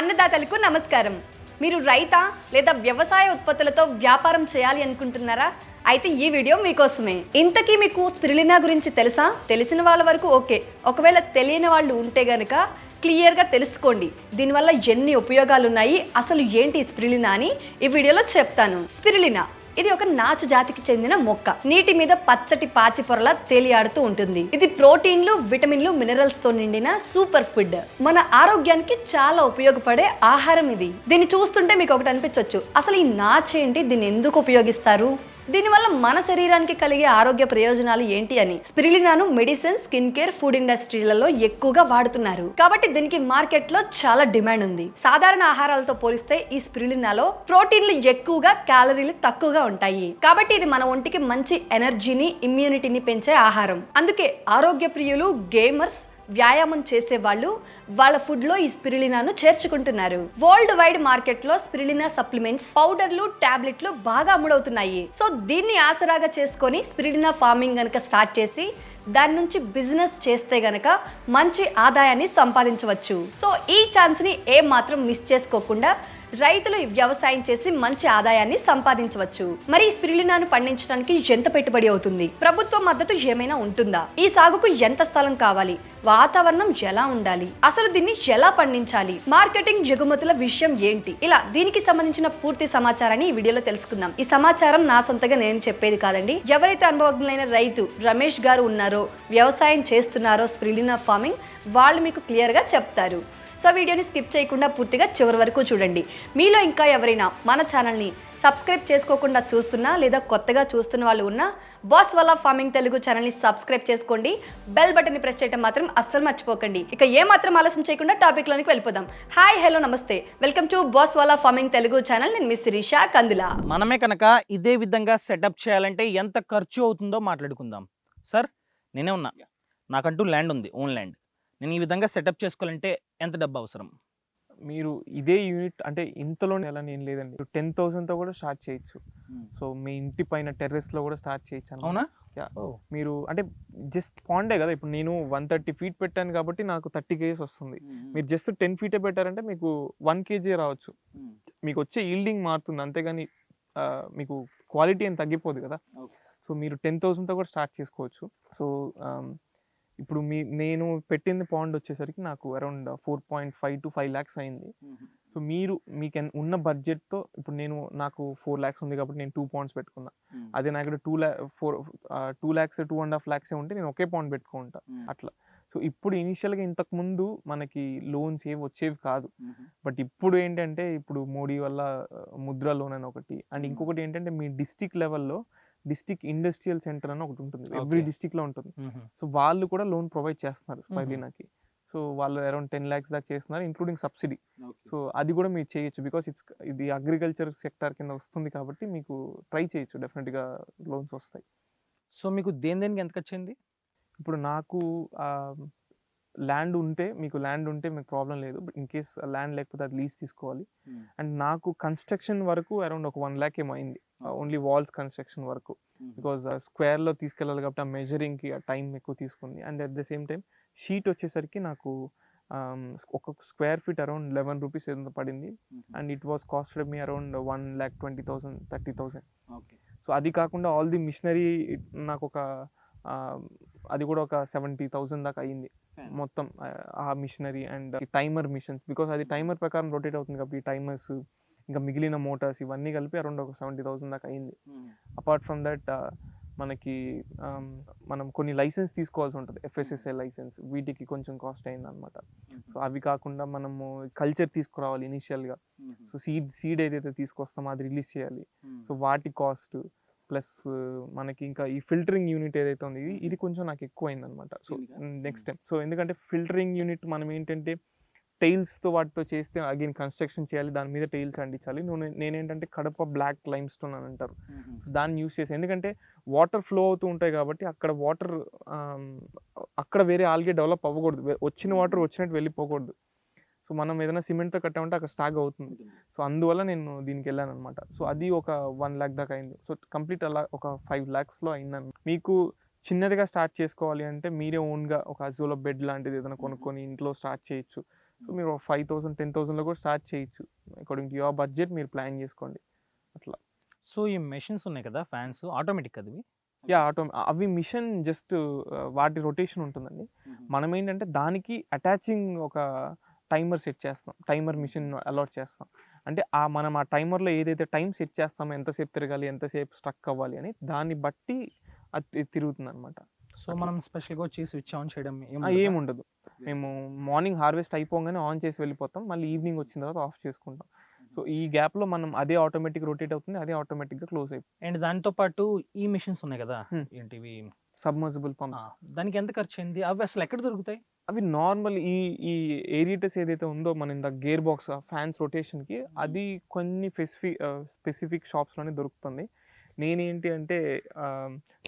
అన్నదాతలకు నమస్కారం. మీరు రైతా లేదా వ్యవసాయ ఉత్పత్తులతో వ్యాపారం చేయాలి అనుకుంటున్నారా? అయితే ఈ వీడియో మీకోసమే. ఇంతకీ మీకు స్పిరులినా గురించి తెలుసా? తెలిసిన వాళ్ళ వరకు ఓకే. ఒకవేళ తెలియని వాళ్ళు ఉంటే గనక క్లియర్గా తెలుసుకోండి. దీనివల్ల ఎన్ని ఉపయోగాలు ఉన్నాయి అసలు ఏంటి స్పిరులినా అని ఈ వీడియోలో చెప్తాను. స్పిరులినా ఇది ఒక నాచు జాతికి చెందిన మొక్క. నీటి మీద పచ్చటి పాచి పొరలా తేలియాడుతూ ఉంటుంది. ఇది ప్రోటీన్లు విటమిన్లు మినరల్స్తో నిండిన సూపర్ ఫుడ్. మన ఆరోగ్యానికి చాలా ఉపయోగపడే ఆహారం ఇది. దీన్ని చూస్తుంటే మీకు ఒకటి అనిపించవచ్చు అసలు ఈ నాచు ఏంటి? దీన్ని ఎందుకు ఉపయోగిస్తారు? దీనివల్ల మన శరీరానికి కలిగే ఆరోగ్య ప్రయోజనాలు ఏంటి అని స్పిరిలినాను మెడిసిన్ స్కిన్ కేర్ ఫుడ్ ఇండస్ట్రీలలో ఎక్కువగా వాడుతున్నారు. కాబట్టి దీనికి మార్కెట్లో చాలా డిమాండ్ ఉంది. సాధారణ ఆహారాలతో పోలిస్తే ఈ స్పిరిలినాలో ప్రోటీన్లు ఎక్కువగా క్యాలరీలు తక్కువగా ఉంటాయి. కాబట్టి ఇది మన ఒంటికి మంచి ఎనర్జీని ఇమ్యూనిటీని పెంచే ఆహారం. అందుకే ఆరోగ్య ప్రియులు గేమర్స్ వ్యాయామం చేసే వాళ్ళు వాళ్ళ ఫుడ్లో ఈ స్పిరిలినాను చేర్చుకుంటున్నారు. వరల్డ్ వైడ్ మార్కెట్లో సప్లిమెంట్స్ పౌడర్లు టాబ్లెట్లు బాగా అమ్ముడవుతున్నాయి. సో దీన్ని ఆసరాగా చేసుకొని స్పిరిలినా ఫార్మింగ్ కనుక స్టార్ట్ చేసి దాని నుంచి బిజినెస్ చేస్తే గనక మంచి ఆదాయాన్ని సంపాదించవచ్చు. సో ఈ ఛాన్స్ని ఏ మాత్రం మిస్ చేసుకోకుండా రైతులు వ్యవసాయం చేసి మంచి ఆదాయాన్ని సంపాదించవచ్చు. మరి ఈ స్పిరులినాను పండించడానికి ఎంత పెట్టుబడి అవుతుంది? ప్రభుత్వ మద్దతు ఏమైనా ఉంటుందా? ఈ సాగుకు ఎంత స్థలం కావాలి? వాతావరణం ఎలా ఉండాలి? అసలు దీన్ని ఎలా పండించాలి? మార్కెటింగ్ ఎగుమతుల విషయం ఏంటి? ఇలా దీనికి సంబంధించిన పూర్తి సమాచారాన్ని ఈ వీడియోలో తెలుసుకుందాం. ఈ సమాచారం నా సొంతగా నేను చెప్పేది కాదండి. ఎవరైతే అనుభవజ్ఞులైన రైతు రమేష్ గారు ఉన్నారో వ్యవసాయం చేస్తున్నారో స్ప్రిలినా ఫార్మింగ్ వాళ్ళు మీకు క్లియర్గా చెప్తారు. సో వీడియోని స్కిప్ చేయకుండా పూర్తిగా చివరి వరకు చూడండి. మీలో ఇంకా ఎవరైనా మన ఛానల్ని సబ్స్క్రైబ్ చేసుకోకుండా చూస్తున్నా లేదా కొత్తగా చూస్తున్న వాళ్ళు ఉన్నా బాస్ వల్ల ఫార్మింగ్ తెలుగు ఛానల్ని సబ్స్క్రైబ్ చేసుకోండి. బెల్ బటన్ని ప్రెస్ చేయడం మాత్రం అస్సలు మర్చిపోకండి. ఇక ఏ మాత్రం ఆలస్యం చేయకుండా టాపిక్లోనికి వెళ్ళిపోదాం. Hi hello namaste. Welcome to boss wala farming Telugu channel. నేను మిస్ శిరీష కందులా. మనమే కనుక ఇదే విధంగా సెటప్ చేయాలంటే ఎంత ఖర్చు అవుతుందో మాట్లాడుకుందాం. సార్ నేనే ఉన్నా. నాకంటూ ల్యాండ్ ఉంది ఓన్ ల్యాండ్. నేను ఈ విధంగా సెటప్ చేసుకోవాలంటే ఎంత డబ్బు అవసరం? మీరు ఇదే యూనిట్ అంటే ఇంతలోనే ఎలా నేను లేదండి. టెన్ థౌసండ్తో కూడా స్టార్ట్ చేయొచ్చు. సో మీ ఇంటి పైన టెర్రస్లో కూడా స్టార్ట్ చేయొచ్చు. అవునా. మీరు అంటే జస్ట్ పాండే కదా. ఇప్పుడు నేను వన్ థర్టీ ఫీట్ పెట్టాను కాబట్టి నాకు థర్టీ కేజీస్ వస్తుంది. మీరు జస్ట్ టెన్ ఫీటే పెట్టారంటే మీకు వన్ కేజీ రావచ్చు. మీకు వచ్చే ఈల్డింగ్ మారుతుంది. అంతేగాని మీకు క్వాలిటీ ఏం తగ్గిపోదు కదా. సో మీరు టెన్ థౌసండ్తో కూడా స్టార్ట్ చేసుకోవచ్చు. సో ఇప్పుడు మీ నేను పెట్టింది పాండ్ వచ్చేసరికి నాకు around four point five to five lakhs అయింది. సో మీరు మీకు ఎన్- ఉన్న బడ్జెట్తో ఇప్పుడు నేను నాకు ఫోర్ ల్యాక్స్ ఉంది కాబట్టి నేను టూ పాయింట్స్ పెట్టుకున్నా. అదే నాకు two ల్యా four two lakhs two and half lakhs ఉంటే నేను ఒకే పాయింట్ పెట్టుకుంటా అట్లా. సో ఇప్పుడు ఇనిషియల్గా ఇంతకు ముందు మనకి లోన్స్ ఏవి వచ్చేవి కాదు. బట్ ఇప్పుడు ఏంటంటే ఇప్పుడు మోడీ వల్ల ముద్ర లోన్ అని ఒకటి. అండ్. ఇంకొకటి ఏంటంటే మీ డిస్టిక్ లెవెల్లో డిస్టిక్ ఇండస్ట్రియల్ సెంటర్ అని ఒకటి ఉంటుంది. ఎవ్రీ. డిస్టిక్లో ఉంటుంది. సో వాళ్ళు కూడా లోన్ ప్రొవైడ్ చేస్తున్నారు స్పైలీనాకి. సో వాళ్ళు అరౌండ్ టెన్ ల్యాక్స్ దాకా చేస్తున్నారు ఇంక్లూడింగ్ సబ్సిడీ. సో అది కూడా మీరు చేయొచ్చు బికాస్ ఇట్స్ ఇది అగ్రికల్చర్ సెక్టార్ కింద వస్తుంది కాబట్టి మీకు ట్రై చేయొచ్చు. డెఫినెట్గా లోన్స్ వస్తాయి. సో మీకు దేని దేనికి ఎంత ఖర్చు ఇప్పుడు నాకు ల్యాండ్ ఉంటే మీకు ల్యాండ్ ఉంటే మీకు ప్రాబ్లం లేదు. బట్ ఇన్ కేస్ ల్యాండ్ లేకపోతే అది లీజ్ తీసుకోవాలి. అండ్ నాకు కన్స్ట్రక్షన్ వరకు అరౌండ్ ఒక వన్ ల్యాక్ ఏమో అయింది. ఓన్లీ వాల్స్ కన్స్ట్రక్షన్ వరకు. బికాజ్ స్క్వేర్లో తీసుకెళ్ళాలి కాబట్టి ఆ మెజరింగ్కి ఆ టైం ఎక్కువ తీసుకుంది. And at the same time sheet వచ్చేసరికి నాకు ఒక square feet around eleven rupees ఏదో పడింది. And it was costed me around one lakh twenty thousand thirty thousand. So అది కాకుండా ఆల్ ది మిషనరీ నాకు ఒక అది కూడా ఒక సెవెంటీ థౌసండ్ దాకా అయింది. మొత్తం ఆ, machinery and timer machines because అది టైమర్ ప్రకారం రొటేట్ అవుతుంది కాబట్టి టైమర్స్ ఇంకా మిగిలిన మోటార్స్ ఇవన్నీ కలిపి అరౌండ్ ఒక సెవెంటీ థౌసండ్ దాకా అయింది. అపార్ట్ ఫ్రమ్ దట్ మనకి మనం కొన్ని లైసెన్స్ తీసుకోవాల్సి ఉంటుంది. ఎఫ్ఎస్ఎస్ఐ లైసెన్స్ వీటికి కొంచెం కాస్ట్ అయింది అనమాట సో అవి కాకుండా మనము కల్చర్ తీసుకురావాలి ఇనిషియల్గా సో సీడ్ సీడ్ ఏదైతే తీసుకొస్తామో అది రిలీజ్ చేయాలి. సో వాటి కాస్ట్ ప్లస్ మనకి ఇంకా ఈ ఫిల్టరింగ్ యూనిట్ ఏదైతే ఉంది ఇది ఇది కొంచెం నాకు ఎక్కువ అయింది అనమాట సో? నెక్స్ట్ టైం సో ఎందుకంటే ఫిల్టరింగ్ యూనిట్ మనం ఏంటంటే టైల్స్తో వాటితో చేస్తే అగైన్ కన్స్ట్రక్షన్ చేయాలి దాని మీద టైల్స్ అంటించాలి. నువ్వు నేనేంటంటే కడప బ్లాక్ లైమ్ స్టోన్ అని అంటారు. దాన్ని యూస్ చేసి ఎందుకంటే వాటర్ ఫ్లో అవుతూ ఉంటాయి కాబట్టి అక్కడ వాటర్ అక్కడ వేరే ఆల్గే డెవలప్ అవ్వకూడదు. వచ్చిన వాటర్ వచ్చినట్టు వెళ్ళిపోకూడదు. సో మనం ఏదైనా సిమెంట్తో కట్టామంటే అక్కడ స్టాగ్ అవుతుంది. సో అందువల్ల నేను దీనికి వెళ్ళాను అనమాట సో అది ఒక వన్ ల్యాక్ దాకా అయింది. సో కంప్లీట్ అలా ఒక ఫైవ్ ల్యాక్స్లో అయిందని మీకు చిన్నదిగా స్టార్ట్ చేసుకోవాలి అంటే మీరే ఓన్గా ఒక అజోలో బెడ్ లాంటిది ఏదైనా కొనుక్కొని ఇంట్లో స్టార్ట్ చేయొచ్చు. సో మీరు ఫైవ్ థౌసండ్ టెన్ థౌసండ్లో కూడా స్టార్ట్ చేయొచ్చు. అకార్డింగ్ టు యువర్ బడ్జెట్ మీరు ప్లాన్ చేసుకోండి. అట్లా. సో ఈ మెషిన్స్ ఉన్నాయి కదా ఫ్యాన్స్ ఆటోమేటిక్ అది యా ఆటో అవి మిషన్ జస్ట్ వాటి రొటేషన్ ఉంటుందండి. మనం ఏంటంటే దానికి అటాచింగ్ ఒక టైమర్ సెట్ చేస్తాం. టైమర్ మిషన్ అలాట్ చేస్తాం. అంటే ఆ మనం ఆ టైమర్లో ఏదైతే టైం సెట్ చేస్తామో ఎంతసేపు తిరగాలి ఎంతసేపు స్ట్రక్ అవ్వాలి అని దాన్ని బట్టి అది తిరుగుతుంది అనమాట సో మనం స్పెషల్గా వచ్చి స్విచ్ ఆన్ చేయడం ఏం ఏం ఉండదు. మేము మార్నింగ్ హార్వెస్ట్ అయిపోగానే ఆన్ చేసి వెళ్ళిపోతాం. మళ్ళీ ఈవినింగ్ వచ్చిన తర్వాత ఆఫ్ చేసుకుంటాం. సో ఈ గ్యాప్లో మనం అదే ఆటోమేటిక్ రొటేట్ అవుతుంది అదే ఆటోమేటిక్గా క్లోజ్ అయిపోతుంది అండ్ దాంతో పాటు ఈ మిషన్స్ ఉన్నాయి కదా. ఏంటివి? సబ్మర్సిబుల్ ఆ, పంప్స్. దానికి ఎంత ఖర్చు అయింది? అవి అసలు ఎక్కడ దొరుకుతాయి? అవి నార్మల్ ఈ ఈ ఏరియేటర్స్ ఏదైతే ఉందో మన ఇంత గేర్ బాక్స్ ఫ్యాన్స్ రొటేషన్కి అది కొన్ని స్పెసిఫిక్ స్పెసిఫిక్ షాప్స్లోనే దొరుకుతుంది. నేనేంటి అంటే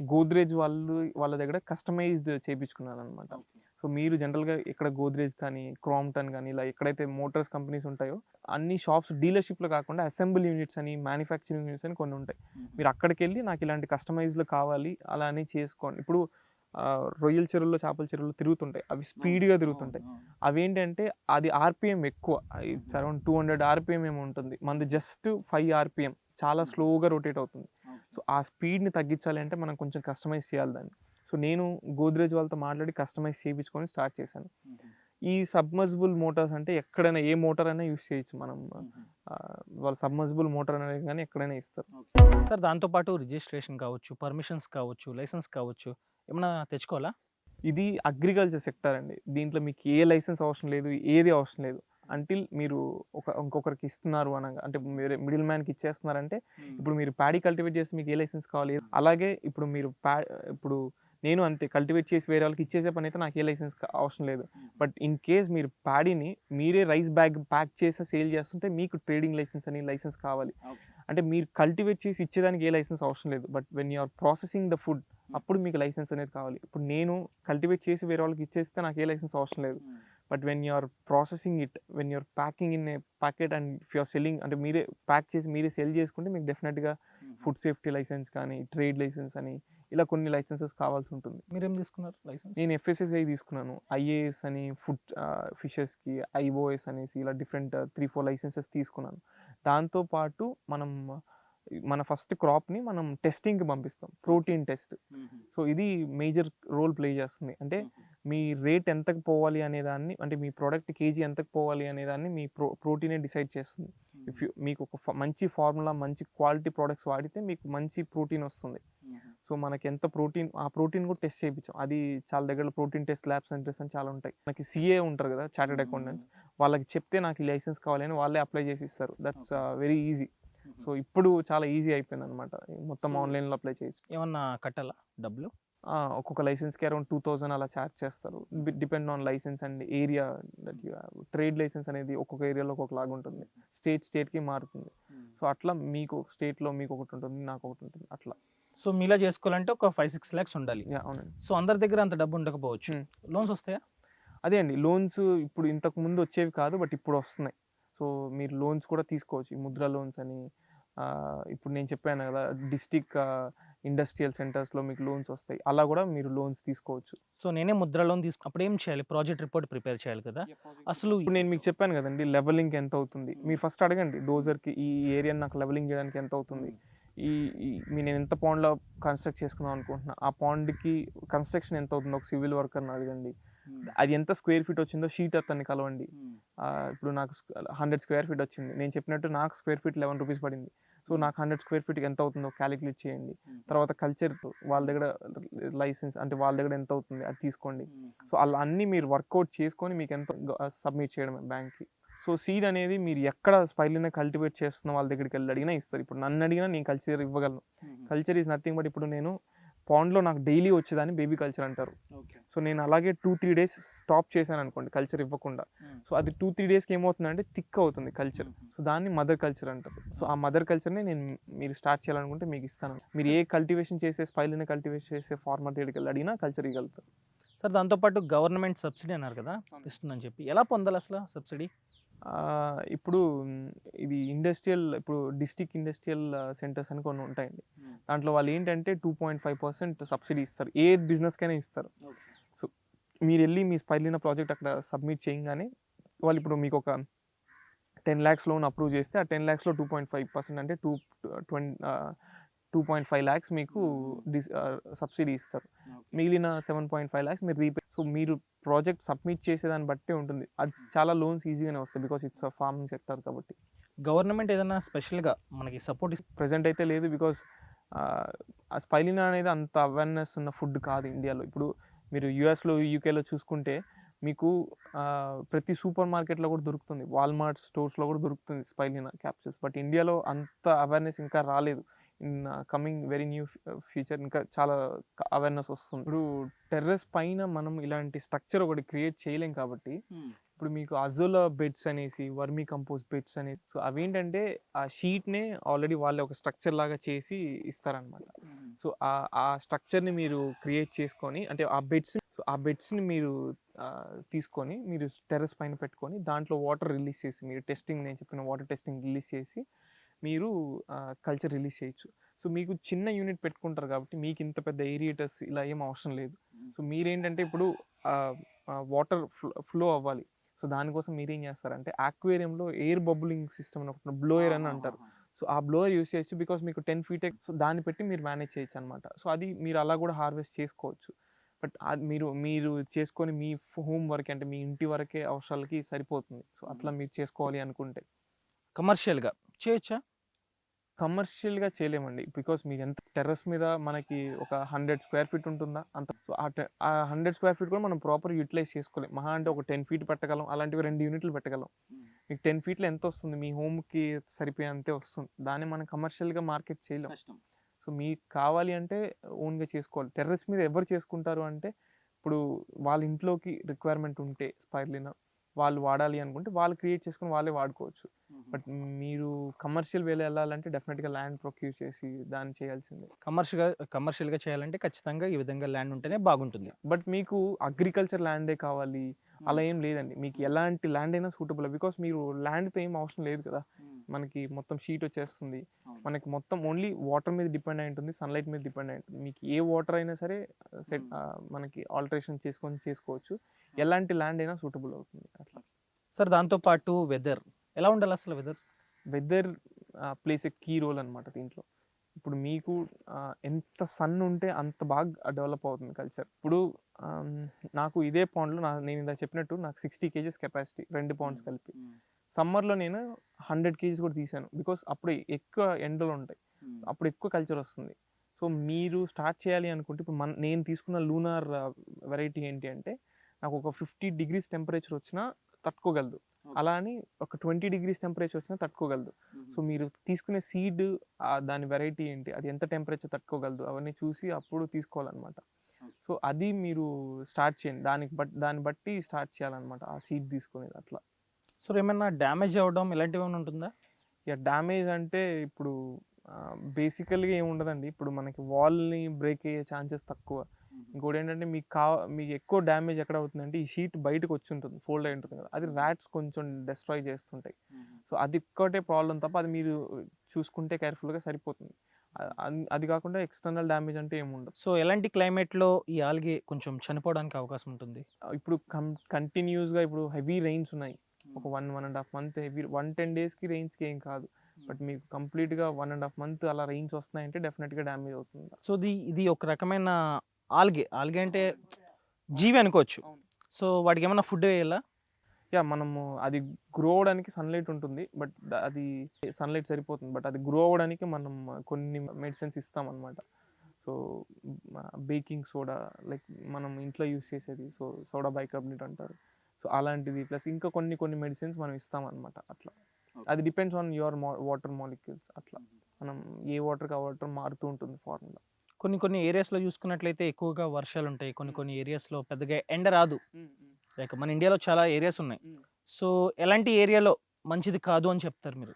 గోద్రేజ్ వాళ్ళు వాళ్ళ దగ్గర కస్టమైజ్డ్ చేయించుకున్నాను అనమాట సో మీరు జనరల్గా ఇక్కడ గోద్రేజ్ కానీ క్రాంప్టన్ కానీ ఇలా ఎక్కడైతే మోటార్స్ కంపెనీస్ ఉంటాయో అన్ని షాప్స్ డీలర్షిప్లో కాకుండా అసెంబ్లీ యూనిట్స్ అని మ్యానుఫ్యాక్చరింగ్ యూనిట్స్ అని కొన్ని ఉంటాయి. మీరు అక్కడికి వెళ్ళి నాకు ఇలాంటి కస్టమైజ్లు కావాలి అలా అని చేసుకోండి. ఇప్పుడు రొయ్యల చెరువుల్లో చేపల చెరువుల్లో తిరుగుతుంటాయి. అవి స్పీడ్గా తిరుగుతుంటాయి. అవి ఏంటంటే అది ఆర్పిఎం ఎక్కువ. It's around two hundred RPM ఏమో ఉంటుంది. మనది జస్ట్ ఫైవ్ ఆర్పిఎం. చాలా స్లోగా రొటేట్ అవుతుంది. సో ఆ స్పీడ్ని తగ్గించాలి అంటే మనం కొంచెం కస్టమైజ్ చేయాలి దాన్ని. సో నేను గోద్రేజ్ వాళ్ళతో మాట్లాడి కస్టమైజ్ చేయించుకొని స్టార్ట్ చేశాను. ఈ సబ్మర్సిబుల్ మోటార్స్ అంటే ఎక్కడైనా ఏ మోటార్ అయినా యూస్ చేయొచ్చు మనం. వాళ్ళ సబ్మర్సిబుల్ మోటార్ అనేది కానీ ఎక్కడైనా ఇస్తారు. సార్ దాంతో పాటు రిజిస్ట్రేషన్ కావచ్చు పర్మిషన్స్ కావచ్చు లైసెన్స్ కావచ్చు ఏమైనా తెచ్చుకోవాలా? ఇది అగ్రికల్చర్ సెక్టర్ అండి. దీంట్లో మీకు ఏ లైసెన్స్ అవసరం లేదు ఏది అవసరం లేదు. అంటిల్ మీరు ఒక ఇంకొకరికి ఇస్తున్నారు అనగా అంటే మీరు మిడిల్ మ్యాన్కి ఇచ్చేస్తున్నారంటే ఇప్పుడు మీరు ప్యాడీ కల్టివేట్ చేస్తే మీకు ఏ లైసెన్స్ కావాలి? అలాగే ఇప్పుడు మీరు ప్యా ఇప్పుడు నేను అంతే కల్టివేట్ చేసి వేరే వాళ్ళకి ఇచ్చేసే పని అయితే నాకు ఏ లైసెన్స్ అవసరం లేదు. బట్ ఇన్ కేస్ మీరు ప్యాడీని మీరే రైస్ బ్యాగ్ ప్యాక్ చేసి సేల్ చేస్తుంటే మీకు ట్రేడింగ్ లైసెన్స్ అని లైసెన్స్ కావాలి. అంటే మీరు కల్టివేట్ చేసి ఇచ్చేదానికి ఏ లైసెన్స్ అవసరం లేదు. But when you're processing the food అప్పుడు మీకు లైసెన్స్ అనేది కావాలి. ఇప్పుడు నేను కల్టివేట్ చేసి వేరే వాళ్ళకి ఇచ్చేస్తే నాకు ఏ లైసెన్స్ అవసరం లేదు. But when you're processing it when you're packing in a packet and if you're selling అంటే మీరే ప్యాక్ చేసి మీరే సెల్ చేసుకుంటే మీకు డెఫినెట్గా ఫుడ్ సేఫ్టీ లైసెన్స్ కానీ ట్రేడ్ లైసెన్స్ అని ఇలా కొన్ని లైసెన్సెస్ కావాల్సి ఉంటుంది. మీరేం తీసుకున్నారు లైసెన్స్? నేను ఎఫ్ఎస్ఎస్ఐ తీసుకున్నాను. ఐఏఎస్ అని ఫుడ్ ఫిషెస్కి ఐఓఎస్ అనేసి ఇలా డిఫరెంట్ త్రీ ఫోర్ లైసెన్సెస్ తీసుకున్నాను. దాంతోపాటు మనం మన ఫస్ట్ క్రాప్ని మనం టెస్టింగ్కి పంపిస్తాం. Protein test. సో ఇది మేజర్ రోల్ ప్లే చేస్తుంది. అంటే మీ రేట్ ఎంతకు పోవాలి అనే దాన్ని అంటే మీ ప్రోడక్ట్ కేజీ ఎంతకు పోవాలి అనే దాన్ని మీ ప్రో ప్రోటీనే డిసైడ్ చేస్తుంది. ఇఫ్ యూ మీకు ఒక మంచి ఫార్ములా మంచి క్వాలిటీ ప్రోడక్ట్స్ వాడితే మీకు మంచి ప్రోటీన్ వస్తుంది. సో మనకి ఎంత ప్రోటీన్ ఆ ప్రోటీన్ కూడా టెస్ట్ చేయించాం. అది చాలా దగ్గర ప్రోటీన్ టెస్ట్ ల్యాబ్ సెంటర్స్ అని చాలా ఉంటాయి. మనకి సిఏ ఉంటారు కదా చార్టెడ్ అకౌంటెంట్స్. వాళ్ళకి చెప్తే నాకు లైసెన్స్ కావాలని వాళ్ళే అప్లై చేసి ఇస్తారు. That's very easy. సో ఇప్పుడు చాలా ఈజీ అయిపోయింది అనమాట మొత్తం ఆన్లైన్లో అప్లై చేయొచ్చు. ఏమన్నా కట్టాలా డబ్బులు? ఒక్కొక్క లైసెన్స్కి అరౌండ్ టూ థౌసండ్ అలా ఛార్జ్ చేస్తారు. Depend on licence and area that you trade licence అనేది ఒక్కొక్క ఏరియాలో ఒక్కొక్క లాగా ఉంటుంది. స్టేట్ స్టేట్కి మారుతుంది. సో అట్లా మీకు స్టేట్లో మీకు ఒకటి ఉంటుంది నాకు ఒకటి ఉంటుంది అట్లా. సో మీలా చేసుకోవాలంటే ఒక ఫైవ్ సిక్స్ ల్యాక్స్ ఉండాలి. అవునండి. సో అందరి దగ్గర అంత డబ్బు ఉండకపోవచ్చు. Hmm. లోన్స్ వస్తాయా? అదే అండి. లోన్స్ ఇప్పుడు ఇంతకు ముందు వచ్చేవి కాదు బట్ ఇప్పుడు వస్తున్నాయి. సో మీరు లోన్స్ కూడా తీసుకోవచ్చు. ముద్ర లోన్స్ అని ఇప్పుడు నేను చెప్పాను కదా డిస్టిక్ ఇండస్ట్రియల్ సెంటర్స్లో మీకు లోన్స్ వస్తాయి. అలా కూడా మీరు లోన్స్ తీసుకోవచ్చు. సో నేనే ముద్ర లోన్ తీసుకు అప్పుడు ఏం చేయాలి? ప్రాజెక్ట్ రిపోర్ట్ ప్రిపేర్ చేయాలి కదా? అసలు ఇప్పుడు నేను మీకు చెప్పాను కదండి లెవెలింగ్ ఎంత అవుతుంది? మీరు ఫస్ట్ అడగండి డోజర్కి ఈ ఏరియా నాకు లెవెలింగ్ చేయడానికి ఎంత అవుతుంది? ఈ ఈ- మీ నేను ఎంత పాండ్లో కన్స్ట్రక్ట్ చేసుకుందాం అనుకుంటున్నా? ఆ పాండ్కి కన్స్ట్రక్షన్ ఎంత అవుతుందో? ఒక సివిల్ వర్కర్ని అడగండి. అది ఎంత స్క్వేర్ ఫీట్ వచ్చిందో షీట్ అతన్ని కలవండి. ఇప్పుడు నాకు హండ్రెడ్ స్క్వేర్ ఫీట్ వచ్చింది. నేను చెప్పినట్టు నాకు స్క్వేర్ ఫీట్ లెవెన్ రూపీస్ పడింది. సో నాకు హండ్రెడ్ స్క్వేర్ ఫీట్కి ఎంత అవుతుందో క్యాలిక్యులేట్ చేయండి. తర్వాత కల్చర్ వాళ్ళ దగ్గర లైసెన్స్ అంటే వాళ్ళ దగ్గర ఎంత అవుతుంది అది తీసుకోండి. సో అలా అన్నీ మీరు వర్కౌట్ చేసుకొని మీకు ఎంత సబ్మిట్ చేయడమే బ్యాంక్కి. సో సీడ్ అనేది మీరు ఎక్కడ స్పైలిన కల్టివేట్ చేస్తున్న వాళ్ళ దగ్గరికి వెళ్ళి అడిగినా ఇస్తారు. ఇప్పుడు నన్ను అడిగినా నేను కల్చర్ ఇవ్వగలను. కల్చర్ ఈజ్ నథింగ్ బట్ ఇప్పుడు నేను పాండ్లో నాకు డైలీ వచ్చేదాన్ని బేబీ కల్చర్ అంటారు. సో నేను అలాగే టూ త్రీ డేస్ స్టాప్ చేశాను అనుకోండి కల్చర్ ఇవ్వకుండా. సో అది టూ త్రీ డేస్కి ఏమవుతుందంటే థిక్ అవుతుంది కల్చర్. సో దాన్ని మదర్ కల్చర్ అంటారు. సో ఆ మదర్ కల్చర్ని నేను మీరు స్టార్ట్ చేయాలనుకుంటే మీకు ఇస్తాను. మీరు ఏ కల్టివేషన్ చేసే స్పైలిన కల్టివేషన్ చేసే ఫార్మర్ దగ్గరికి వెళ్ళి అడిగినా కల్చర్ ఇవ్వగలుగుతారు. సార్ దాంతోపాటు గవర్నమెంట్ సబ్సిడీ అన్నారు కదా ఇస్తుందని చెప్పి. ఎలా పొందాలి అసలు సబ్సిడీ? ఇప్పుడు ఇది ఇండస్ట్రియల్ ఇప్పుడు డిస్టిక్ ఇండస్ట్రియల్ సెంటర్స్ అని కొన్ని ఉంటాయండి. దాంట్లో వాళ్ళు ఏంటంటే two point five percent subsidy ఇస్తారు. ఏ బిజినెస్కైనా ఇస్తారు. సో మీరు వెళ్ళి మీ స్పైలిన ప్రాజెక్ట్ అక్కడ సబ్మిట్ చేయగానే వాళ్ళు ఇప్పుడు మీకు ఒక టెన్ ల్యాక్స్ లోన్ అప్రూవ్ చేస్తే ఆ టెన్ ల్యాక్స్లో టూ పాయింట్ ఫైవ్ పర్సెంట్ అంటే two twenty two point five lakhs మీకు డిస్ సబ్సిడీ ఇస్తారు. మిగిలిన సెవెన్ పాయింట్ ఫైవ్ ల్యాక్స్ మీరు రీపే సో మీరు ప్రాజెక్ట్ సబ్మిట్ చేసేదాన్ని బట్టే ఉంటుంది. అది చాలా లోన్స్ ఈజీగానే వస్తాయి బికాస్ ఇట్స్ ఫార్మింగ్ సెక్టర్ కాబట్టి. గవర్నమెంట్ ఏదైనా స్పెషల్గా మనకి సపోర్ట్ ప్రజెంట్ అయితే లేదు బికాస్ స్పైలినా అనేది అంత అవేర్నెస్ ఉన్న ఫుడ్ కాదు ఇండియాలో. ఇప్పుడు మీరు యూఎస్లో యూకేలో చూసుకుంటే మీకు ప్రతి సూపర్ మార్కెట్లో కూడా దొరుకుతుంది. వాల్మార్ట్ స్టోర్స్లో కూడా దొరుకుతుంది స్పైలినా క్యాప్సూల్స్ బట్ ఇండియాలో అంత అవేర్నెస్ ఇంకా రాలేదు. In coming very new future ఇంకా చాలా అవేర్నెస్ వస్తుంది. ఇప్పుడు టెర్రస్ పైన మనం ఇలాంటి స్ట్రక్చర్ ఒకటి క్రియేట్ చేయలేం కాబట్టి ఇప్పుడు మీకు అజోలా బెడ్స్ అనేసి వర్మీ కంపోస్ట్ బెడ్స్ అనేసి సో అవేంటంటే ఆ షీట్నే ఆల్రెడీ వాళ్ళు ఒక స్ట్రక్చర్ లాగా చేసి ఇస్తారనమాట సో ఆ ఆ స్ట్రక్చర్ని మీరు క్రియేట్ చేసుకొని అంటే ఆ బెడ్స్ ఆ బెడ్స్ని మీరు తీసుకొని మీరు టెర్రస్ పైన పెట్టుకొని దాంట్లో వాటర్ రిలీజ్ చేసి మీరు టెస్టింగ్ నేను చెప్పిన వాటర్ టెస్టింగ్ రిలీజ్ చేసి మీరు కల్చర్ రిలీజ్ చేయొచ్చు. సో మీకు చిన్న యూనిట్ పెట్టుకుంటారు కాబట్టి మీకు ఇంత పెద్ద ఏరియేటర్స్ ఇలా ఏం అవసరం లేదు. సో మీరేంటంటే ఇప్పుడు వాటర్ ఫ్లో అవ్వాలి. సో దానికోసం మీరేం చేస్తారంటే ఆక్వేరియంలో ఎయిర్ బబులింగ్ సిస్టమ్ అని ఒకటి బ్లోయర్ అని అంటారు. సో ఆ బ్లోయర్ యూస్ చేయొచ్చు బికాస్ మీకు టెన్ ఫీట్ సో దాన్ని పెట్టి మీరు మేనేజ్ చేయొచ్చు అనమాట సో అది మీరు అలా కూడా హార్వెస్ట్ చేసుకోవచ్చు. బట్ అది మీరు మీరు చేసుకొని మీ హోమ్ వరకే అంటే మీ ఇంటి వరకే అవసరాలకి సరిపోతుంది. సో అట్లా మీరు చేసుకోవాలి అనుకుంటే. కమర్షియల్గా చేయొచ్చా? కమర్షియల్గా చేయలేమండి. బికాస్ మీరు ఎంత టెర్రస్ మీద మనకి ఒక హండ్రెడ్ స్క్వేర్ ఫీట్ ఉంటుందా అంత ఆ హండ్రెడ్ స్క్వేర్ ఫీట్ కూడా మనం ప్రాపర్ యూటిలైజ్ చేసుకోలేం. మహా అంటే ఒక టెన్ ఫీట్ పెట్టగలం అలాంటివి రెండు యూనిట్లు పెట్టగలం. మీకు టెన్ ఫీట్లో ఎంత వస్తుంది? మీ హోమ్కి సరిపోయేంతే వస్తుంది. దాన్ని మనం కమర్షియల్గా మార్కెట్ చేయలేం. సో మీకు కావాలి అంటే ఓన్గా చేసుకోవాలి. టెర్రస్ మీద ఎవరు చేసుకుంటారు అంటే ఇప్పుడు వాళ్ళ ఇంట్లోకి రిక్వైర్మెంట్ ఉంటే స్పైర్లినా వాళ్ళు వాడాలి అనుకుంటే వాళ్ళు క్రియేట్ చేసుకుని వాళ్ళే వాడుకోవచ్చు. బట్ మీరు కమర్షియల్ వేలో వెళ్ళాలంటే డెఫినెట్గా ల్యాండ్ ప్రొక్యూర్ చేసి దాన్ని చేయాల్సిందే. కమర్షియల్గా కమర్షియల్గా చేయాలంటే ఖచ్చితంగా ఈ విధంగా ల్యాండ్ ఉంటేనే బాగుంటుంది. బట్ మీకు అగ్రికల్చర్ ల్యాండే కావాలి అలా ఏం లేదండి. మీకు ఎలాంటి ల్యాండ్ అయినా సూటబుల్ బికాస్ మీరు ల్యాండ్తో ఏం అవసరం లేదు కదా. మనకి మొత్తం షీట్ వచ్చేస్తుంది. మనకి మొత్తం ఓన్లీ వాటర్ మీద డిపెండ్ అయి ఉంటుంది. సన్లైట్ మీద డిపెండ్ అయి ఉంటుంది. మీకు ఏ వాటర్ అయినా సరే సెట్ మనకి ఆల్టరేషన్ చేసుకొని చేసుకోవచ్చు. ఎలాంటి ల్యాండ్ అయినా సూటబుల్ అవుతుంది. అట్లా. సార్ దాంతోపాటు వెదర్ ఎలా ఉండాలి అసలు weather? Weather plays a key role అనమాట దీంట్లో. ఇప్పుడు మీకు ఎంత సన్ ఉంటే అంత బాగా డెవలప్ అవుతుంది కల్చర్. ఇప్పుడు నాకు ఇదే పాండ్లో నా నేను ఇందాక చెప్పినట్టు నాకు సిక్స్టీ కేజెస్ కెపాసిటీ రెండు పాండ్స్ కలిపి. సమ్మర్లో నేను హండ్రెడ్ కేజీస్ కూడా తీసాను. బికాస్ అప్పుడు ఎక్కువ ఎండలు ఉంటాయి. అప్పుడు ఎక్కువ కల్చర్ వస్తుంది. సో మీరు స్టార్ట్ చేయాలి అనుకుంటే ఇప్పుడు మన నేను తీసుకున్న లూనార్ వెరైటీ ఏంటి అంటే నాకు ఒక ఫిఫ్టీ డిగ్రీస్ టెంపరేచర్ వచ్చినా తట్టుకోగలదు. అలా అని ఒక ట్వంటీ డిగ్రీస్ టెంపరేచర్ వచ్చినా తట్టుకోగలదు. సో మీరు తీసుకునే సీడ్ దాని వెరైటీ ఏంటి అది ఎంత టెంపరేచర్ తట్టుకోగలదు అవన్నీ చూసి అప్పుడు తీసుకోవాలన్నమాట. సో అది మీరు స్టార్ట్ చేయండి. దానికి బట్ దాన్ని బట్టి స్టార్ట్ చేయాలన్నమాట ఆ సీడ్ తీసుకునేది అట్లా. సో ఏమైనా డ్యామేజ్ అవ్వడం ఇలాంటివి ఏమైనా ఉంటుందా? ఇక డ్యామేజ్ అంటే ఇప్పుడు బేసికల్గా ఏముండదండి ఇప్పుడు మనకి వాల్ని బ్రేక్ అయ్యే ఛాన్సెస్ తక్కువ. ఇంకోటి ఏంటంటే మీకు కా మీకు ఎక్కువ డ్యామేజ్ ఎక్కడ అవుతుందంటే ఈ షీట్ బయటకు వచ్చి ఉంటుంది ఫోల్డ్ అయి ఉంటుంది కదా. అది ర్యాట్స్ కొంచెం డెస్ట్రాయ్ చేస్తుంటాయి. సో అది ఒక్కటే ప్రాబ్లం తప్ప అది మీరు చూసుకుంటే కేర్ఫుల్గా సరిపోతుంది. అది కాకుండా ఎక్స్టర్నల్ డ్యామేజ్ అంటే ఏముండదు సో ఎలాంటి క్లైమేట్లో ఈ ఆల్గే కొంచెం చనిపోవడానికి అవకాశం ఉంటుంది? ఇప్పుడు కం కంటిన్యూస్గా ఇప్పుడు హెవీ రెయిన్స్ ఉన్నాయి. ఒక one one and half month heavy one ten డేస్కి రెయిన్స్కి ఏం కాదు. బట్ మీకు కంప్లీట్గా వన్ అండ్ హాఫ్ మంత్ అలా రెయిన్స్ వస్తున్నాయంటే డెఫినెట్గా డ్యామేజ్ అవుతుంది. సో ఇది ఇది ఒక రకమైన ఆల్గే ఆల్గే అంటే జీవి అనుకోవచ్చు. సో వాటికి ఏమైనా ఫుడ్ వేయాలా? యా మనము అది గ్రో అవడానికి సన్లైట్ ఉంటుంది. బట్ అది సన్లైట్ సరిపోతుంది. బట్ అది గ్రో అవ్వడానికి మనం కొన్ని మెడిసిన్స్ ఇస్తాం అనమాట సో బేకింగ్ సోడా లైక్ మనం ఇంట్లో యూస్ చేసేది సో సోడా బైకార్బోనేట్ అంటారు. సో అలాంటిది. ప్లస్ ఇంకా కొన్ని కొన్ని మెడిసిన్స్ మనం ఇస్తాం అనమాట అట్లా అది depends on your water molecules అట్లా. మనం ఏ వాటర్కి ఆ వాటర్ మారుతూ ఉంటుంది ఫార్ములా. కొన్ని కొన్ని ఏరియాస్లో చూసుకున్నట్లయితే ఎక్కువగా వర్షాలు ఉంటాయి కొన్ని కొన్ని ఏరియాస్లో పెద్దగా ఎండ రాదు. లైక్ మన ఇండియాలో చాలా ఏరియాస్ ఉన్నాయి. సో ఎలాంటి ఏరియాలో మంచిది కాదు అని చెప్తారు మీరు?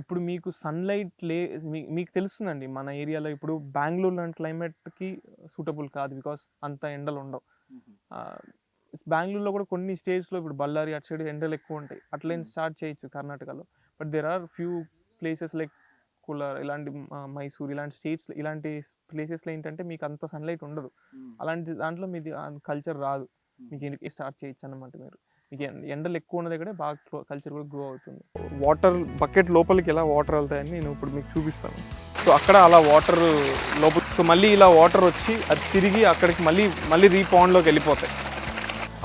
ఇప్పుడు మీకు సన్లైట్ లే మీకు తెలుస్తుందండి మన ఏరియాలో ఇప్పుడు బెంగళూరు లాంటి క్లైమేట్కి సూటబుల్ కాదు బికాస్ అంత ఎండలు ఉండవు బెంగళూరులో కూడా కొన్ని స్టేట్స్లో ఇప్పుడు బళ్ళారి అటు సైడ్ ఎండలు ఎక్కువ ఉంటాయి. అట్లే స్టార్ట్ చేయొచ్చు కర్ణాటకలో. But there are few places like Kolar ఇలాంటి మైసూర్ ఇలాంటి స్టేట్స్ ఇలాంటి ప్లేసెస్లో ఏంటంటే మీకు అంత సన్లైట్ ఉండదు. అలాంటి దాంట్లో మీది కల్చర్ రాదు. మీకు స్టార్ట్ చేయొచ్చు అన్నమాట మీరు. మీకు ఎండ- ఎండలు ఎక్కువ ఉన్న దగ్గరే బాగా కల్చర్ కూడా గ్రో అవుతుంది. వాటర్ బకెట్ లోపలికి ఎలా వాటర్ వెళ్తాయని నేను ఇప్పుడు మీకు చూపిస్తాను. సో అక్కడ అలా వాటర్ లోపల సో మళ్ళీ ఇలా వాటర్ వచ్చి అది తిరిగి అక్కడికి మళ్ళీ మళ్ళీ రీపౌండ్లోకి వెళ్ళిపోతాయి.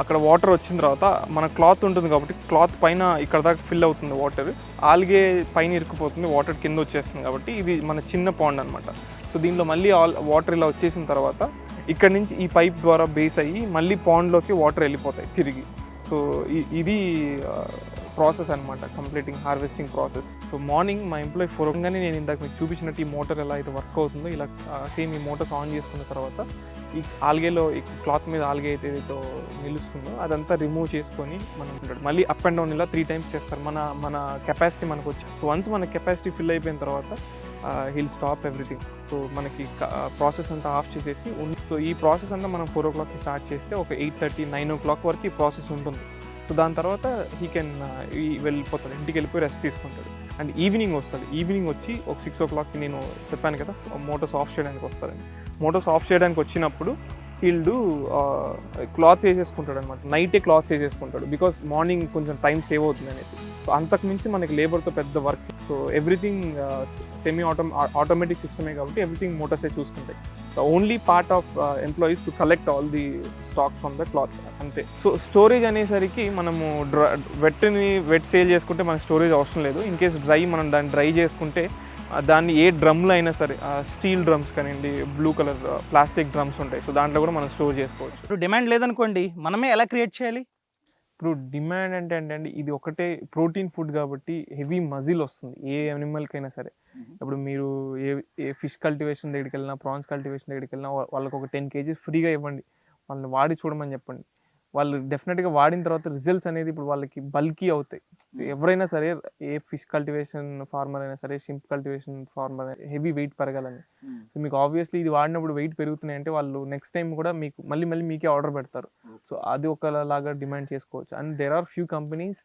అక్కడ వాటర్ వచ్చిన తర్వాత మన క్లాత్ ఉంటుంది కాబట్టి క్లాత్ పైన ఇక్కడ దాకా ఫిల్ అవుతుంది వాటర్. ఆల్గే పైన ఇరుక్కుపోతుంది వాటర్ కింద వచ్చేస్తుంది కాబట్టి ఇది మన చిన్న పాండ్ అనమాట సో దీనిలో మళ్ళీ ఆల్ వాటర్ ఇలా వచ్చేసిన తర్వాత ఇక్కడ నుంచి ఈ పైప్ ద్వారా బేస్ అయ్యి మళ్ళీ పాండ్లోకి వాటర్ వెళ్ళిపోతాయి తిరిగి. సో ఇది ప్రాసెస్ అనమాట completing harvesting process. So morning మా ఎంప్లాయీ ఫోర్ నేను ఇందాక మీకు చూపించినట్టు ఈ మోటార్ ఎలా అయితే వర్క్ అవుతుందో ఇలా సేమ్ ఈ మోటార్స్ ఆన్ చేసుకున్న తర్వాత ఈ ఆల్గేలో ఈ క్లాత్ మీద ఆల్గే అయితే ఏదైతే నిలుస్తుందో అదంతా రిమూవ్ చేసుకొని మనం మళ్ళీ అప్ అండ్ డౌన్ ఇలా త్రీ టైమ్స్ చేస్తారు. మన మన కెపాసిటీ మనకు వచ్చి సో వన్స్ మన కెపాసిటీ ఫిల్ అయిపోయిన తర్వాత హిల్ స్టాప్ ఎవ్రీథింగ్. సో మనకి ప్రాసెస్ అంతా ఆఫ్ చేసేసి ఉన్- సో ఈ ప్రాసెస్ అంతా మనం ఫోర్ ఓ క్లాక్కి స్టార్ట్ చేస్తే ఒక eight thirty nine o'clock వరకు ఈ ప్రాసెస్ ఉంటుంది. సో దాని తర్వాత హీ కెన్ uh, వెళ్ళిపోతాడు ఇంటికి వెళ్ళిపోయి రెస్ట్ తీసుకుంటాడు. అండ్ ఈవినింగ్ వస్తుంది. ఈవినింగ్ వచ్చి ఒక సిక్స్ ఓ క్లాక్కి నేను చెప్పాను కదా మోటార్స్ ఆఫ్ చేయడానికి వస్తారని. మోటార్స్ ఆఫ్ చేయడానికి వచ్చినప్పుడు వీళ్ళు క్లాత్ వేసేసుకుంటాడు uh, అనమాట నైటే క్లాత్ వేసేసుకుంటాడు బికాస్ మార్నింగ్ కొంచెం టైం సేవ్ అవుతుంది అనేసి. సో అంతకు మించి మనకి లేబర్తో పెద్ద work so everything semi auto automatic సిస్టమే కాబట్టి ఎవ్రీథింగ్ మోటార్సే చూసుకుంటాయి. The only part of employees to collect all the stock from the cloth అంతే. సో స్టోరేజ్ అనేసరికి మనము డ్రై వెట్ని వెట్ సేల్ చేసుకుంటే మనకు స్టోరేజ్ అవసరం లేదు. ఇన్ కేస్ డ్రై మనం దాన్ని డ్రై చేసుకుంటే దాన్ని ఏ డ్రమ్లో అయినా సరే స్టీల్ డ్రమ్స్ కానివ్వండి బ్లూ కలర్ ప్లాస్టిక్ డ్రమ్స్ ఉంటాయి. సో దాంట్లో కూడా మనం స్టోర్ చేసుకోవచ్చు. డిమాండ్ లేదనుకోండి మనమే ఎలా క్రియేట్ చేయాలి? ఇప్పుడు డిమాండ్ అంటే ఏంటంటే ఇది ఒకటే ప్రోటీన్ ఫుడ్ కాబట్టి హెవీ మజిల్ వస్తుంది ఏ అనిమల్కైనా సరే. ఇప్పుడు మీరు ఏ ఏ ఫిష్ కల్టివేషన్ దగ్గరికి వెళ్ళినా ప్రాన్స్ కల్టివేషన్ దగ్గరికి వెళ్ళినా వాళ్ళకి ఒక టెన్ కేజీస్ ఫ్రీగా ఇవ్వండి. వాళ్ళని వాడి చూడమని చెప్పండి. వాళ్ళు డెఫినెట్గా వాడిన తర్వాత రిజల్ట్స్ అనేది ఇప్పుడు వాళ్ళకి బల్కీ అవుతాయి. ఎవరైనా సరే ఏ ఫిష్ కల్టివేషన్ ఫార్మర్ అయినా సరే shrimp cultivation farmer heavy weight పెరగాలని. సో మీకు ఆబ్వియస్లీ ఇది వాడినప్పుడు వెయిట్ పెరుగుతున్నాయి అంటే వాళ్ళు నెక్స్ట్ టైం కూడా మీకు మళ్ళీ మళ్ళీ మీకే ఆర్డర్ పెడతారు. సో అది ఒకలాగా డిమాండ్ చేసుకోవచ్చు. And there are few companies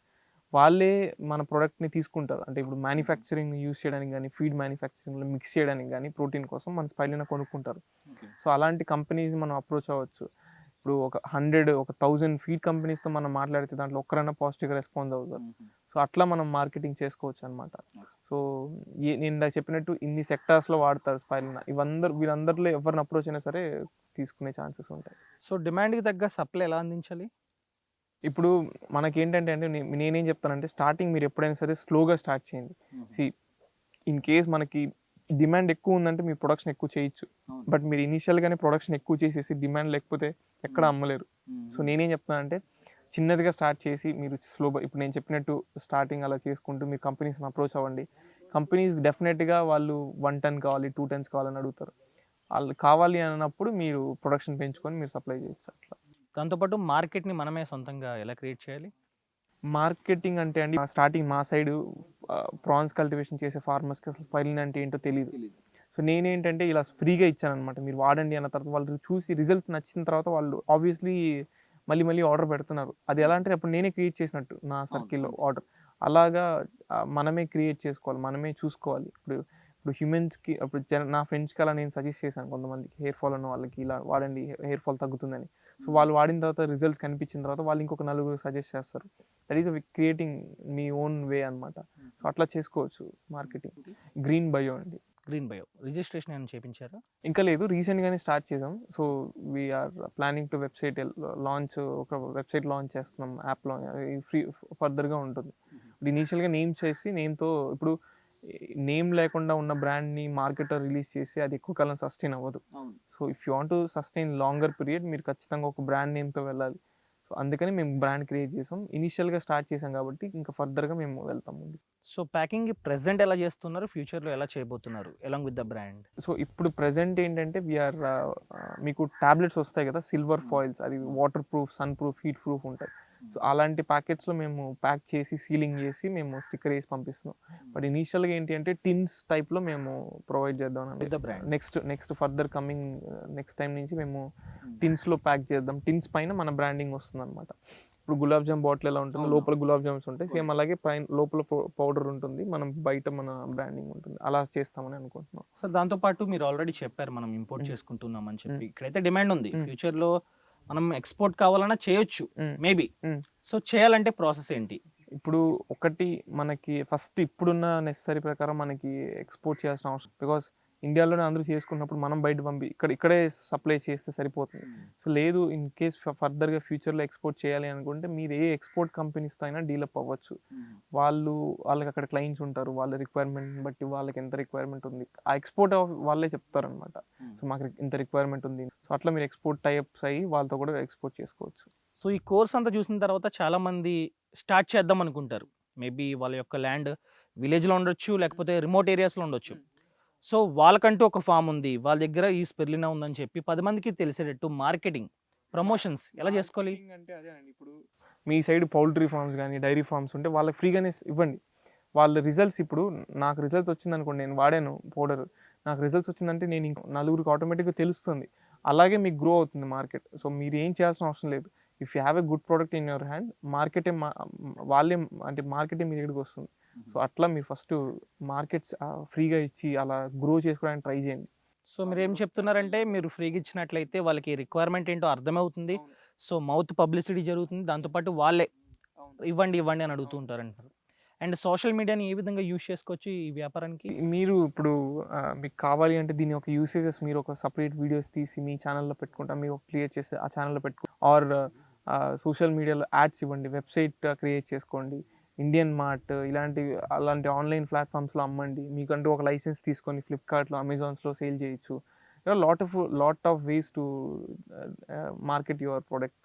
వాళ్ళే మన ప్రోడక్ట్ని తీసుకుంటారు. అంటే ఇప్పుడు మ్యానుఫ్యాక్చరింగ్ యూస్ చేయడానికి కానీ ఫీడ్ మ్యానుఫ్యాక్చరింగ్లో మిక్స్ చేయడానికి కానీ ప్రోటీన్ కోసం మన స్పైలిన కొనుక్కుంటారు. సో అలాంటి కంపెనీస్ మనం అప్రోచ్ అవ్వచ్చు. ఇప్పుడు ఒక హండ్రెడ్ ఒక థౌజండ్ ఫీడ్ కంపెనీస్తో మనం మాట్లాడితే దాంట్లో ఒక్కరైనా పాజిటివ్గా రెస్పాన్స్ అవుతారు. సో అట్లా మనం మార్కెటింగ్ చేసుకోవచ్చు అనమాట సో ఏ- నేను ఇందాక చెప్పినట్టు ఇన్ని సెక్టార్స్లో వాడతారు స్పైలిన ఇవందరు వీరందరిలో ఎవరిని అప్రోచ్ అయినా సరే తీసుకునే ఛాన్సెస్ ఉంటాయి. సో డిమాండ్కి తగ్గ సప్లై ఎలా అందించాలి? ఇప్పుడు మనకి ఏంటంటే అంటే నేనేం చెప్తానంటే స్టార్టింగ్ మీరు ఎప్పుడైనా సరే స్లోగా స్టార్ట్ చేయండి. ఇన్ కేస్ మనకి డిమాండ్ ఎక్కువ ఉందంటే మీ ప్రొడక్షన్ ఎక్కువ చేయొచ్చు. బట్ మీరు ఇనీషియల్గానే ప్రొడక్షన్ ఎక్కువ చేసేసి డిమాండ్ లేకపోతే ఎక్కడ అమ్మలేరు. సో నేనేం చెప్తానంటే చిన్నదిగా స్టార్ట్ చేసి మీరు స్లోగా ఇప్పుడు నేను చెప్పినట్టు స్టార్టింగ్ అలా చేసుకుంటూ మీరు కంపెనీస్ని అప్రోచ్ అవ్వండి. కంపెనీస్ డెఫినెట్గా వాళ్ళు వన్ టన్ కావాలి టూ టన్స్ కావాలని అడుగుతారు. వాళ్ళు కావాలి అన్నప్పుడు మీరు ప్రొడక్షన్ పెంచుకొని మీరు సప్లై చేయొచ్చు అట్లా. దాంతోపాటు మార్కెట్ని మనమే సొంతంగా ఎలా క్రియేట్ చేయాలి? మార్కెటింగ్ అంటే అండి స్టార్టింగ్ మా సైడ్ ప్రాన్స్ కల్టివేషన్ చేసే ఫార్మర్స్కి అసలు స్పైలిన్ అంటే ఏంటో తెలియదు సో నేనేంటంటే ఇలా ఫ్రీగా ఇచ్చాను అనమాట మీరు వాడండి అన్న తర్వాత వాళ్ళు చూసి రిజల్ట్ నచ్చిన తర్వాత వాళ్ళు ఆబ్వియస్లీ మళ్ళీ మళ్ళీ ఆర్డర్ పెడుతున్నారు. అది ఎలా అంటే అప్పుడు నేనే క్రియేట్ చేసినట్టు నా సర్కిల్లో ఆర్డర్. అలాగా మనమే క్రియేట్ చేసుకోవాలి మనమే చూసుకోవాలి. ఇప్పుడు ఇప్పుడు హ్యూమన్స్కి ఇప్పుడు జన నా ఫ్రెండ్స్కి అలా నేను సజెస్ట్ చేశాను కొంతమందికి హెయిర్ ఫాల్ ఉన్న వాళ్ళకి ఇలా వాడండి హెయిర్ ఫాల్ తగ్గుతుందని. సో వాళ్ళు వాడిన తర్వాత రిజల్ట్స్ కనిపించిన తర్వాత వాళ్ళు ఇంకొక నలుగురు సజెస్ట్ చేస్తారు. దట్ ఈస్ క్రియేటింగ్ మీ ఓన్ వే అనమాట సో అట్లా చేసుకోవచ్చు మార్కెటింగ్ గ్రీన్ బయో అండి. గ్రీన్ బయో రిజిస్ట్రేషన్ ఏమైనా చేయించారా ఇంకా లేదు. రీసెంట్గానే స్టార్ట్ చేసాం. So we're planning to website launch ఒక వెబ్సైట్ లాంచ్ చేస్తున్నాం యాప్లో ఫ్రీ ఫర్దర్గా ఉంటుంది. ఇప్పుడు ఇనీషియల్గా నేమ్ చేసి నేమ్తో ఇప్పుడు నేమ్ లేకుండా ఉన్న బ్రాండ్ని మార్కెట్లో రిలీజ్ చేసి అది ఎక్కువ కాలం సస్టైన్ అవ్వదు. So if you want to sustain longer period మీరు ఖచ్చితంగా ఒక బ్రాండ్ నేమ్తో వెళ్ళాలి. సో అందుకని మేము బ్రాండ్ క్రియేట్ చేసాం. ఇనీషియల్గా స్టార్ట్ చేసాం కాబట్టి ఇంకా ఫర్దర్గా మేము వెళ్తాం ముందు. సో ప్యాకింగ్ ప్రెసెంట్ ఎలా చేస్తున్నారు? ఫ్యూచర్లో ఎలా చేయబోతున్నారు? Along with the brand? So ఇప్పుడు ప్రజెంట్ ఏంటంటే వీఆర్ మీకు టాబ్లెట్స్ వస్తాయి కదా సిల్వర్ ఫాయిల్స్ అది water proof sun proof heat proof ఉంటాయి. సో అలాంటి ప్యాకెట్స్లో మేము ప్యాక్ చేసి సీలింగ్ చేసి మేము స్టిక్కర్ వేసి పంపిస్తున్నాం. బట్ ఇనీషియల్గా ఏంటి అంటే టిన్స్ టైప్లో మేము ప్రొవైడ్ చేద్దాం with the brand next next further coming next time నుంచి మేము టిన్స్లో ప్యాక్ చేద్దాం. టిన్స్ పైన మన బ్రాండింగ్ వస్తుంది అనమాట ఇప్పుడు గులాబ్ జామ్ బాటిల్ ఎలా ఉంటుంది. లోపల గులాబ్ జామ్స్ ఉంటాయి. సేమ్ అలాగే పైన లోపల పౌడర్ ఉంటుంది. మనం బయట మన బ్రాండింగ్ ఉంటుంది. అలా చేస్తామని అనుకుంటున్నాం. సో దాంతోపాటు మీరు ఆల్రెడీ చెప్పారు మనం ఇంపోర్ట్ Mm. చేసుకుంటున్నాం అని చెప్పి. Mm. ఇక్కడైతే డిమాండ్ ఉంది. ఫ్యూచర్లో మనం ఎక్స్పోర్ట్ కావాలన్నా చేయొచ్చు. మేబీ. సో చేయాలంటే ప్రాసెస్ ఏంటి ఇప్పుడు ఒకటి మనకి ఫస్ట్ ఇప్పుడున్న నెసరీ ప్రకారం మనకి ఎక్స్పోర్ట్ చేయాల్సిన అవసరం బికాస్ ఇండియాలోనే అందరూ చేసుకున్నప్పుడు మనం బయట పంపి ఇక్కడ ఇక్కడే సప్లై చేస్తే సరిపోతుంది. సో లేదు ఇన్ కేస్ ఫర్దర్గా ఫ్యూచర్లో ఎక్స్పోర్ట్ చేయాలి అనుకుంటే మీరు ఏ ఎక్స్పోర్ట్ కంపెనీస్తో అయినా డీలప్ అవ్వచ్చు. వాళ్ళు వాళ్ళకి అక్కడ క్లయింట్స్ ఉంటారు వాళ్ళ రిక్వైర్మెంట్ బట్టి వాళ్ళకి ఎంత రిక్వైర్మెంట్ ఉంది. ఆ ఎక్స్పోర్ట్ వాళ్ళే చెప్తారనమాట సో మాకు ఇంత రిక్వైర్మెంట్ ఉంది. సో అట్లా మీరు ఎక్స్పోర్ట్ టైప్స్ అయ్యి వాళ్ళతో కూడా ఎక్స్పోర్ట్ చేసుకోవచ్చు. సో ఈ కోర్స్ అంతా చూసిన తర్వాత చాలా మంది స్టార్ట్ చేద్దాం అనుకుంటారు. మేబీ వాళ్ళ యొక్క ల్యాండ్ విలేజ్లో ఉండొచ్చు లేకపోతే రిమోట్ ఏరియాస్లో ఉండొచ్చు. సో వాళ్ళకంటూ ఒక ఫామ్ ఉంది. వాళ్ళ దగ్గర ఈ స్పెర్లినా ఉందని చెప్పి పది మందికి తెలిసేటట్టు మార్కెటింగ్ ప్రమోషన్స్ ఎలా చేసుకోవాలి? అంటే అదే అండి. ఇప్పుడు మీ సైడ్ పౌల్ట్రీ ఫార్మ్స్ కానీ డైరీ ఫార్మ్స్ ఉంటే వాళ్ళకి ఫ్రీగానే ఇవ్వండి. వాళ్ళ రిజల్ట్స్ ఇప్పుడు నాకు రిజల్ట్స్ వచ్చింది అనుకోండి నేను వాడాను పౌడర్. నాకు రిజల్ట్స్ వచ్చిందంటే నేను ఇంకో నలుగురికి ఆటోమేటిక్గా తెలుస్తుంది. అలాగే మీకు గ్రో అవుతుంది మార్కెట్. సో మీరు ఏం చేయాల్సిన అవసరం లేదు. If you have a good product in your hand మార్కెటే వాళ్ళే అంటే మార్కెటే మీ దగ్గరికి వస్తుంది. సో అట్లా మీరు ఫస్ట్ మార్కెట్స్ ఫ్రీగా ఇచ్చి అలా గ్రో చేసుకోవడానికి ట్రై చేయండి. సో మీరు ఏం చెప్తున్నారంటే మీరు ఫ్రీగా ఇచ్చినట్లయితే వాళ్ళకి రిక్వైర్మెంట్ ఏంటో అర్థమవుతుంది. సో మౌత్ పబ్లిసిటీ జరుగుతుంది. దాంతోపాటు వాళ్ళే ఇవ్వండి ఇవ్వండి అని అడుగుతూ ఉంటారు అంటారు అండ్ సోషల్ మీడియాని ఏ విధంగా యూజ్ చేసుకోవచ్చు ఈ వ్యాపారానికి? మీరు ఇప్పుడు మీకు కావాలి అంటే దీని ఒక యూసేజెస్ మీరు ఒక సపరేట్ వీడియోస్ తీసి మీ ఛానల్లో పెట్టుకుంటా మీరు క్రియేట్ చేసి ఆ ఛానల్లో పెట్టుకో ఆర్ సోషల్ మీడియాలో యాడ్స్ ఇవ్వండి వెబ్సైట్ క్రియేట్ చేసుకోండి ఇండియన్ మార్ట్ ఇలాంటి అలాంటి ఆన్లైన్ ప్లాట్ఫామ్స్లో అమ్మండి. మీకంటూ ఒక లైసెన్స్ తీసుకొని ఫ్లిప్కార్ట్లో అమెజాన్స్లో సేల్ చేయొచ్చు. Lot of lot of ways to market your product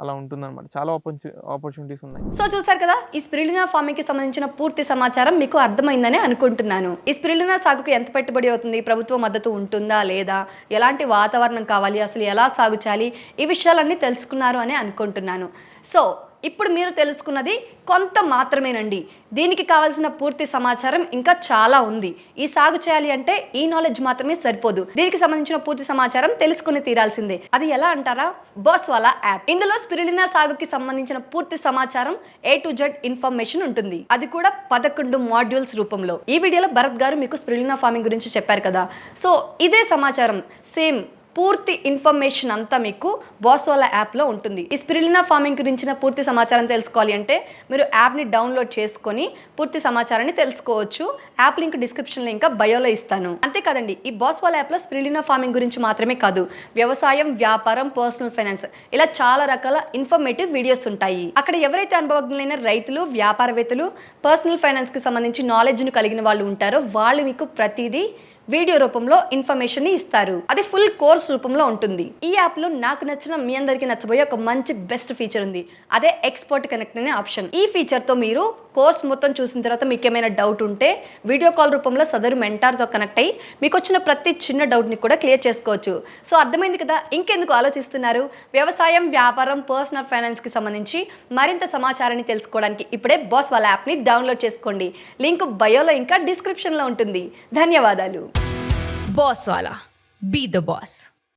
అలా ఉంటుందన్నమాట. చాలా ఆపర్చు ఆపర్చునిటీస్ ఉన్నాయి. సో చూసారు కదా ఈ స్పిరులినా ఫార్మింగ్కి సంబంధించిన పూర్తి సమాచారం మీకు అర్థమైందని అనుకుంటున్నాను. ఈ స్పిరులినా సాగుకు ఎంత పెట్టుబడి అవుతుంది? ప్రభుత్వ మద్దతు ఉంటుందా లేదా? ఎలాంటి వాతావరణం కావాలి? అసలు ఎలా సాగు చేయాలి? ఈ విషయాలన్నీ తెలుసుకున్నారు అని అనుకుంటున్నాను. సో ఇప్పుడు మీరు తెలుసుకున్నది కొంత మాత్రమేనండి. దీనికి కావాల్సిన పూర్తి సమాచారం ఇంకా చాలా ఉంది. ఈ సాగు చేయాలి అంటే ఈ నాలెడ్జ్ మాత్రమే సరిపోదు. దీనికి సంబంధించిన పూర్తి సమాచారం తెలుసుకుని తీరాల్సిందే. అది ఎలా అంటారా? బోస్వాలా యాప్. ఇందులో స్పిరులినా సాగుకి సంబంధించిన పూర్తి సమాచారం ఏ టు జెడ్ ఇన్ఫర్మేషన్ ఉంటుంది. అది కూడా పదకొండు మాడ్యూల్స్ రూపంలో. ఈ వీడియోలో భరత్ గారు మీకు స్పిరులినా ఫార్మింగ్ గురించి చెప్పారు కదా. సో ఇదే సమాచారం. సేమ్ పూర్తి ఇన్ఫర్మేషన్ అంతా మీకు బాసోలా యాప్లో ఉంటుంది. ఈ స్పిరిలినా ఫార్మింగ్ గురించిన పూర్తి సమాచారం తెలుసుకోవాలి అంటే మీరు యాప్ని డౌన్లోడ్ చేసుకొని పూర్తి సమాచారాన్ని తెలుసుకోవచ్చు. యాప్ లింక్ డిస్క్రిప్షన్లో ఇంకా బయోలో ఇస్తాను. అంతేకాదండి ఈ బాస్వాలా యాప్లో స్పిరిలినా ఫార్మింగ్ గురించి మాత్రమే కాదు వ్యవసాయం వ్యాపారం పర్సనల్ ఫైనాన్స్ ఇలా చాలా రకాల ఇన్ఫర్మేటివ్ వీడియోస్ ఉంటాయి. అక్కడ ఎవరైతే అనుభవజ్ఞులైన రైతులు వ్యాపారవేత్తలు పర్సనల్ ఫైనాన్స్కి సంబంధించి నాలెడ్జ్ను కలిగిన వాళ్ళు ఉంటారో వాళ్ళు మీకు ప్రతిదీ వీడియో రూపంలో ఇన్ఫర్మేషన్ని ఇస్తారు. అది ఫుల్ కోర్స్ రూపంలో ఉంటుంది. ఈ యాప్లో నాకు నచ్చిన మీ అందరికీ నచ్చబోయే ఒక మంచి బెస్ట్ ఫీచర్ ఉంది. అదే ఎక్స్పోర్ట్ కనెక్ట్ అనే ఆప్షన్. ఈ ఫీచర్తో మీరు కోర్స్ మొత్తం చూసిన తర్వాత మీకు ఏమైనా డౌట్ ఉంటే వీడియో కాల్ రూపంలో సదరు మెంటార్తో తో కనెక్ట్ అయ్యి మీకు వచ్చిన ప్రతి చిన్న డౌట్ని కూడా క్లియర్ చేసుకోవచ్చు. సో అర్థమైంది కదా? ఇంకెందుకు ఆలోచిస్తున్నారు? వ్యవసాయం వ్యాపారం పర్సనల్ ఫైనాన్స్కి సంబంధించి మరింత సమాచారాన్ని తెలుసుకోవడానికి ఇప్పుడే బాస్ వాళ్ళ యాప్ని డౌన్లోడ్ చేసుకోండి. లింక్ బయోలో ఇంకా డిస్క్రిప్షన్లో ఉంటుంది. ధన్యవాదాలు. बॉस वाला. Be the boss